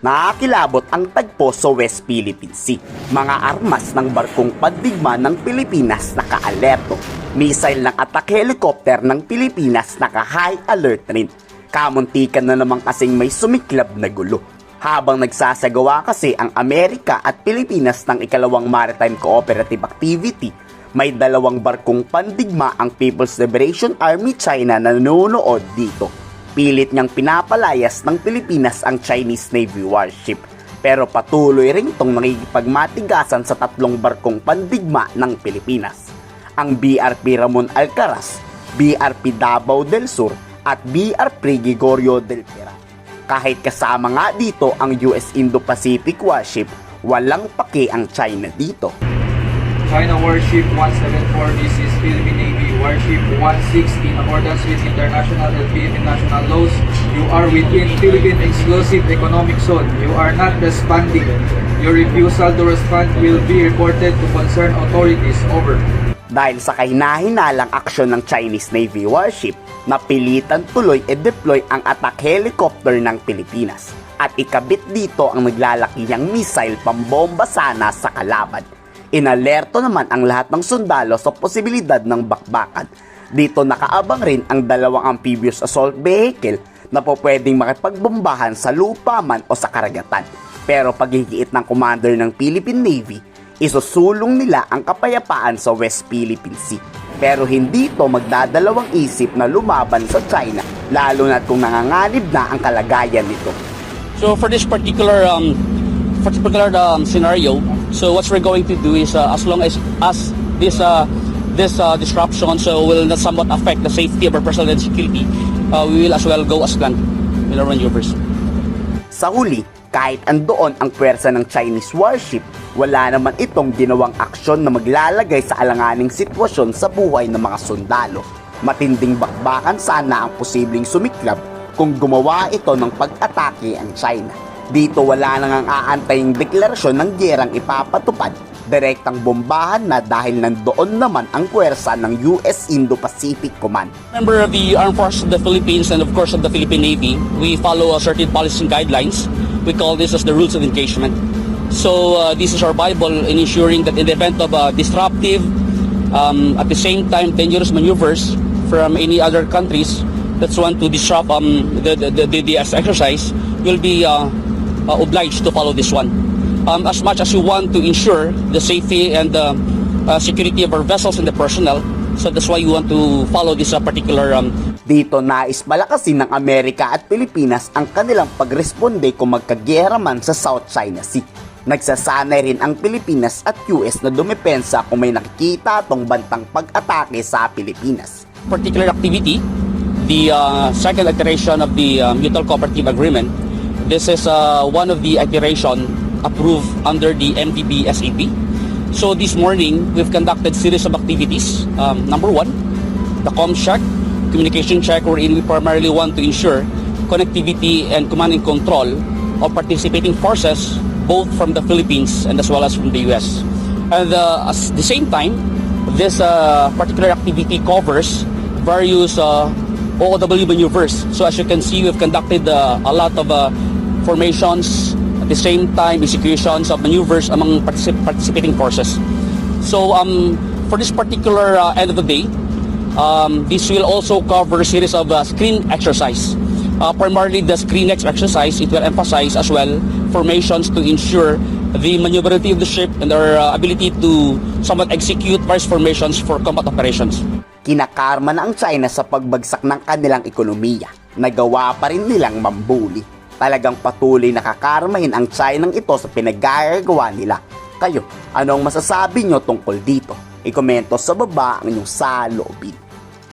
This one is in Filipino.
nakakilabot ang tagpo sa West Philippine Sea. Mga armas ng barkong pandigma ng Pilipinas naka-alerto. Missile ng attack helicopter ng Pilipinas naka-high alert rin. Kamuntikan na naman kasing may sumiklab na gulo. Habang nagsasagawa kasi ang Amerika at Pilipinas ng ikalawang maritime cooperative activity, may dalawang barkong pandigma ang People's Liberation Army China na nanonood dito. Pilit niyang pinapalayas ng Pilipinas ang Chinese Navy warship. Pero patuloy rin itong nakikipagmatigasan sa tatlong barkong pandigma ng Pilipinas. Ang BRP Ramon Alcaraz, BRP Davao del Sur at BRP Gregorio del Pera. Kahit kasama nga dito ang US Indo-Pacific warship, walang pake ang China dito. China Warship 174, this is Philippine Navy Warship 160 in accordance with international and Philippine national laws. You are within Philippine Exclusive Economic Zone. You are not responding. Your refusal to respond will be reported to concerned authorities. Over. Dahil sa kahinahinalang aksyon ng Chinese Navy warship, napilitan tuloy e-deploy ang attack helicopter ng Pilipinas. At ikabit dito ang naglalakihang missile pambomba sana sa kalaban. Inalerto naman ang lahat ng sundalo sa posibilidad ng bakbakan. Dito nakaabang rin ang dalawang amphibious assault vehicle na po pwedeng makipagbombahan sa lupa man o sa karagatan. Pero paghihiit ng commander ng Philippine Navy, isusulong nila ang kapayapaan sa West Philippine Sea. Pero hindi ito magdadalawang isip na lumaban sa China, lalo na kung nanganganib na ang kalagayan nito. So for this particular um, for this particular um, scenario, so what we're going to do is uh, as long as as this uh, this uh, disruption so will not somewhat affect the safety of our personnel and security, uh, we will as well go as planned in our maneuvers. Sa huli, kahit andoon ang pwersa ng Chinese warship, wala naman itong ginawang aksyon na maglalagay sa alanganing sitwasyon sa buhay ng mga sundalo. Matinding bakbakan sana ang posibleng sumiklab kung gumawa ito ng pag-atake ang China. Dito wala nang ang aantaying deklarasyon ng gerang ipapatupad. Direktang bombahan na dahil nandoon naman ang pwersa ng US Indo-Pacific Command. Member of the Armed Forces of the Philippines and of course of the Philippine Navy, we follow a certain policy and guidelines. We call this as the rules of engagement. So uh, this is our Bible in ensuring that in the event of uh, disruptive, um, at the same time dangerous maneuvers from any other countries that's want to disrupt um, the, the, the, the exercise, will be uh, uh, obliged to follow this one. Um, as much as we want to ensure the safety and the uh, security of our vessels and the personnel, so that's why we want to follow this uh, particular um, Dito nais palakasin ng Amerika at Pilipinas ang kanilang pagresponde kung magkagera man sa South China Sea. Nagsasanay rin ang Pilipinas at US na dumepensa kung may nakikita tong bantang pag-atake sa Pilipinas. particular activity, the uh, second iteration of the uh, Mutual Cooperative Agreement. This is uh, one of the iteration approved under the MDB SAP. So this morning, we've conducted series of activities. Um, number one, the com check, communication check, wherein we primarily want to ensure connectivity and command and control of participating forces, both from the Philippines and as well as from the US. And uh, at the same time, this uh, particular activity covers various uh, OOW maneuvers. So as you can see, we've conducted uh, a lot of uh, formations, at the same time executions of maneuvers among particip- participating forces. So um, for this particular uh, end of the day, um, this will also cover a series of uh, screen exercise. Uh, primarily the screen exercise, it will emphasize as well formations to ensure the maneuverability of the ship and our uh, ability to somewhat execute various formations for combat operations. Kinakarma na ang China sa pagbagsak ng kanilang ekonomiya. Nagawa pa rin nilang mambuli. Talagang patuloy nakakarmahin ang China ito sa pinagagawa nila. Kayo, anong masasabi nyo tungkol dito? Ikomento sa baba ang inyong saloobin.